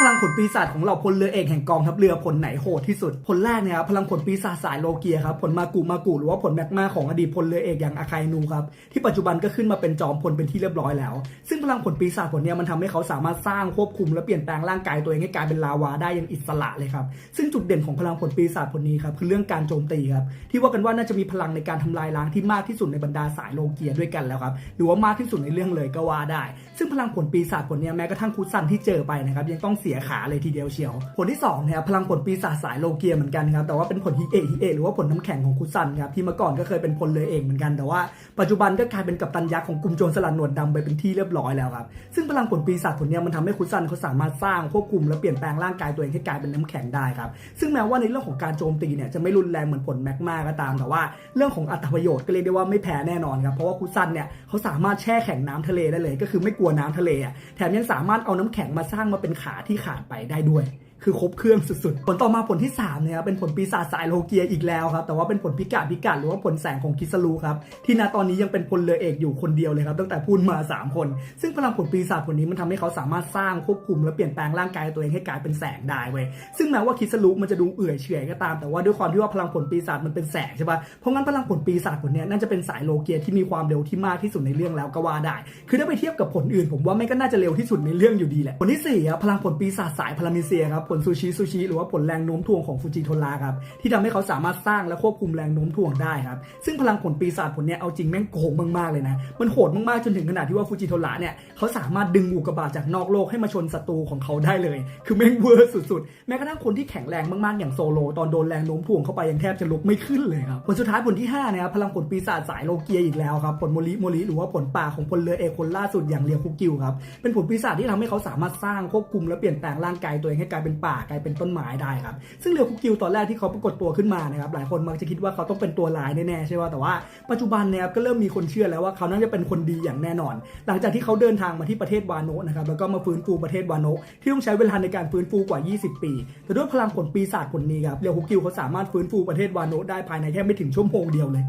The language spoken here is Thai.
พลังผลปีศาจของเราพลเรือเอกแห่งกองทัพเรือผลไหนโหดที่สุด ผลแรกเนี่ยครับพลังผลปีศาจสายโลเกียครับผลมากุมากุหรือว่าผลแมกมาของอดีตพลเรือเอกอย่างอาคายนูครับที่ปัจจุบันก็ขึ้นมาเป็นจอมพลเป็นที่เรียบร้อยแล้ว ซึ่งพลังผลปีศาจผลเนี้ยมันทำให้เขาสามารถสร้างควบคุมและเปลี่ยนแปลงร่างกายตัวเองให้กลายเป็นลาวาได้อย่างอิสระเลยครับซึ่งจุดเด่นของพลังผลปีศาจผลนี้ครับคือเรื่องการโจมตีครับที่ว่ากันว่าน่าจะมีพลังในการทำลายล้างที่มากที่สุดในบรรดาสายโลเกียด้วยกันแล้วครับหรือว่ามากที่สุดในเรื่องเลยก็ว่าได้ ซึ่งพลังผลปีศาจผลเนี้ยแม้กระทั่งคุซันที่เจอไปนะครับยังต้องเสียขาเลยทีเดียวเชียว ผลที่2เนี่ยพลังผลปีศาจสายโลเกียเหมือนกันครับแต่ว่าเป็นผลฮิเอะฮิเอะหรือว่าผลน้ำแข็งของคุซันครับที่เมื่อก่อนก็เคยเป็นพลเรือเอกเหมือนกันแต่ว่าปัจจุบันก็กลายเป็นกัปตันยักษ์ของกลุ่มโจรสลัดหนวดดำไปเป็นที่เรียบร้อยแล้วครับซึ่งพลังผลปีศาจผลเนี้ยมันทำให้คุซันเขาสามารถสร้างควบคุมและเปลี่ยนแปลงร่างกายตัวเองให้กลายเป็นน้ำแข็งได้ครับซึ่งแม้ว่าในเรื่องของการโจมตีเนี่ยจะไม่รุนแรงเหมือนผลแมกมาก็ตามแต่ว่า เรื่องของอัตประโยชน์ก็เรียกได้ว่าไม่แพ้แน่นอนครับเพราะว่าคุซันเนี่ยเขาสามารถแช่แข็งน้ำทะเลได้เลย ก็คือไม่กลัวน้ำทะเลอะแถมยังสามารถเอาน้ำแข็งมาสร้างมาเป็นขาทีขาดไปได้ด้วย คือครบเครื่องสุดๆ ผลต่อมาผลที่3เนี่ยครับเป็นผลปีศาจสายโลเกียอีกแล้วครับ แต่ว่าเป็นผลพิกาดพิกาดหรือว่าผลแสงของคิสลูครับที่ณตอนนี้ยังเป็นพลเรือเอกอยู่คนเดียวเลยครับตั้งแต่พูดมา 3 คน ซึ่งพลังผลปีศาจผลนี้มันทำให้เขาสามารถสร้างควบคุมและเปลี่ยนแปลงร่างกายตัวเองให้กลายเป็นแสงได้เว้ยซึ่งแม้ว่าคิสลูมันจะดูเอื่อยเฉยก็ตามแต่ว่าด้วยความที่ว่าพลังผลปีศาจมันเป็นแสงใช่ปะเพราะงั้นพลังผลปีศาจผลนี้น่าจะเป็นสายโลเกียที่มีความเร็วที่มากที่สุดในเรื่องแล้วก็ว่าได้ คือถ้าไปเทียบกับผลอื่น ผมว่าไม่ก็น่าจะเร็วที่สุดในเรื่องอยู่ดีแหละผลที่สี่ครับพลังผลปีศาจสายพารามิเซียครับผลซูชิซูชิหรือว่าผลแรงโน้มถ่วงของฟูจิโทราครับที่ทำให้เขาสามารถสร้างและควบคุมแรงโน้มถ่วงได้ครับซึ่งพลังผลปีศาจผลเนี้ยเอาจริงแม่งโกงมากๆเลยนะมันโหดมากๆจนถึงขนาดที่ว่าฟูจิโทราเนี่ยเขาสามารถดึงอุกกาบาตจากนอกโลกให้มาชนศัตรูของเขาได้เลย คือแม่งเวอร์สุดๆ แม้กระทั่งคนที่แข็งแรงมากๆอย่างโซโล ตอนโดนแรงโน้มถ่วงเข้าไปยังแทบจะลุกไม่ขึ้นเลยครับผลสุดท้ายผลที่5นะครับพลังผลปีศาจสายโลเกียอีกแล้วครับผลโมลิโมลิหรือว่าผลป่าของพลเรือเอกคนล่าสุดอย่างเรียวคุกิวครับเป็นผลปีศาจที่ทำให้เขาสามารถสร้างควบคุมและเปลี่ยนแปลงร่างกายตัวเองให้กลายเป็นป่ากลายเป็นต้นไม้ได้ครับซึ่งเรียวคุกิวตอนแรกที่เขาปรากฏตัวขึ้นมานะครับหลายคนมักจะคิดว่าเขาต้องเป็นตัวร้ายแน่ๆใช่ไหมแต่ว่าปัจจุบันเนี่ยครับก็เริ่มมีคนเชื่อแล้วว่าเขาน่าจะเป็นคนดีอย่างแน่นอน หลังจากที่เขาเดินทางมาที่ประเทศวาโนะนะครับแล้วก็มาฟื้นฟูประเทศวาโนะที่ต้องใช้เวลาในการฟื้นฟูกว่า 20 ปี แต่ด้วยพลังผลปีศาจผลนี้ครับเรียวคุกิวเขาสามารถฟื้นฟูประเทศวาโนะได้ภายในแค่ไม่ถึงชั่วโมงเดียวเลย